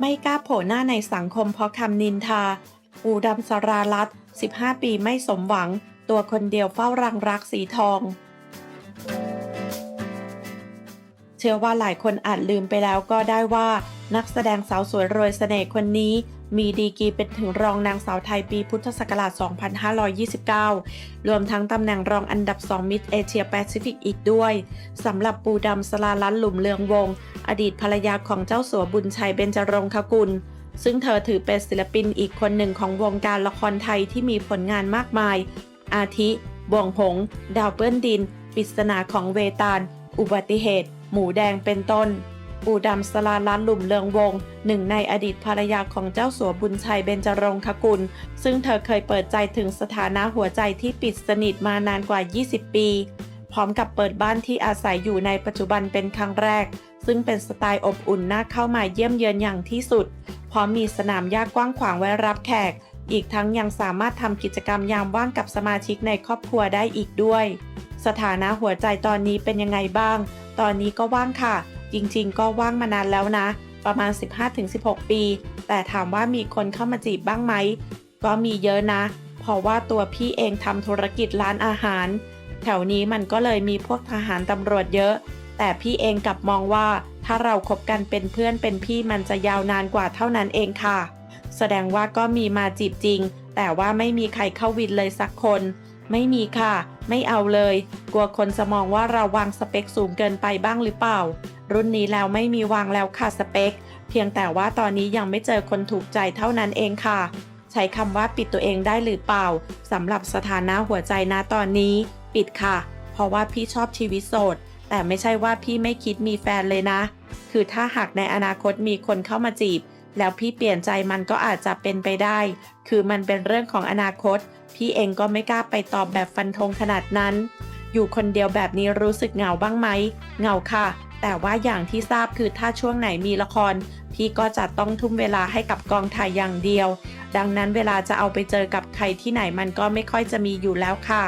ไม่กล้าโผล่หน้าในสังคมเพราะคำนินทา อูดำสรารัต15 ปีไม่สมหวัง ตัวคนเดียวเฝ้ารังรักสีทอง เชื่อว่าหลายคนอาจลืมไปแล้วก็ได้ว่านักแสดงสาวสวยรวยเสน่ห์คนนี้ มีดีกรีเป็นถึงรองนางสาวไทยปีพุทธศักราช 2529 รวมทั้งตำแหน่งรองอันดับ 2 มิดเอเชียแปซิฟิกอีกด้วย สำหรับปูดำสลาลันหลุมเลืองวง อดีตภรรยาของเจ้าสัวบุญชัยเบญจรงคกุล ซึ่งเธอถือเป็นศิลปินอีกคนหนึ่งของวงการละครไทยที่มีผลงานมากมาย อาทิบวงหง ดาวเปื้อนดิน ปริศนาของเวตาล อุบัติเหตุ หมูแดงเป็นต้น ปูดำสลาลันหลุมเลืองวง หนึ่งในอดีตภรรยาของเจ้าสัวบุญชัยเบญจรงคกุล ซึ่งเธอเคยเปิดใจถึงสถานะหัวใจที่ปิดสนิทมานานกว่า 20 ปี พร้อมกับเปิดบ้านที่อาศัยอยู่ในปัจจุบันเป็นครั้งแรก ซึ่งเป็นสไตล์อบอุ่นน่าเข้ามาเยี่ยมเยือนอย่างที่สุด พร้อมมีสนามหญ้ากว้างขวางไว้รับแขก อีกทั้งยังสามารถทำกิจกรรมยามว่างกับสมาชิกในครอบครัวได้อีกด้วย สถานะหัวใจตอนนี้เป็นยังไงบ้าง ตอนนี้ก็ว่างค่ะ จริงๆ ก็ว่างมานานแล้วนะ ประมาณ 15-16 ปี แต่ถามว่ามีคนเข้ามาจีบบ้างไหม ก็มีเยอะนะ เพราะว่าตัวพี่เองทำธุรกิจร้านอาหาร แถวนี้มันก็เลยมีพวกทหารตำรวจเยอะ แต่พี่เองกลับมองว่าถ้าเราคบกันเป็นเพื่อนเป็นพี่มันจะยาวนานกว่าเท่านั้นเองค่ะ แสดงว่าก็มีมาจีบจริง แต่ว่าไม่มีใครเข้าวินเลยสักคน ไม่มีค่ะ ไม่เอาเลย กลัวคนจะมองว่าเราวางสเปคสูงเกินไปบ้างหรือเปล่า รุ่นนี้แล้วไม่มีวางแล้วค่ะสเปค เพียงแต่ว่าตอนนี้ยังไม่เจอคนถูกใจเท่านั้นเองค่ะ ใช้คำว่าปิดตัวเองได้หรือเปล่าสำหรับสถานะหัวใจนะตอนนี้ ปิดค่ะ เพราะว่าพี่ชอบชีวิตโสด แต่ไม่ใช่ว่าพี่ไม่คิดมีแฟนเลยนะ คือถ้าหากในอนาคตมีคนเข้ามาจีบ แล้วพี่เปลี่ยนใจมันก็อาจจะเป็นไปได้ คือมันเป็นเรื่องของอนาคต พี่เองก็ไม่กล้าไปตอบแบบฟันธงขนาดนั้น อยู่คนเดียวแบบนี้รู้สึกเหงาบ้างไหมเหงาค่ะ แต่ว่าอย่างที่ทราบคือถ้าช่วงไหนมีละคร พี่ก็จะต้องทุ่มเวลาให้กับกองถ่ายอย่างเดียว ดังนั้นเวลาจะเอาไปเจอกับใครที่ไหนมันก็ไม่ค่อยจะมีอยู่แล้วค่ะ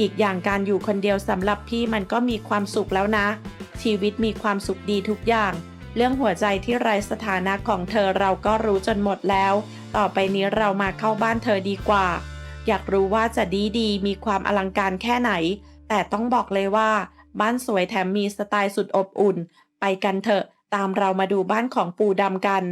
อีกอย่างการอยู่คนเดียวสำหรับพี่มันก็มีความสุขแล้วนะ ชีวิตมีความสุขดีทุกอย่าง เรื่องหัวใจที่ไร้สถานะของเธอเราก็รู้จนหมดแล้ว ต่อไปนี้เรามาเข้าบ้านเธอดีกว่า อยากรู้ว่าจะดีดีมีความอลังการแค่ไหน แต่ต้องบอกเลยว่า บ้านสวยแถมมีสไตล์สุดอบอุ่น ไปกันเถอะ ตามเรามาดูบ้านของปู่ดำกัน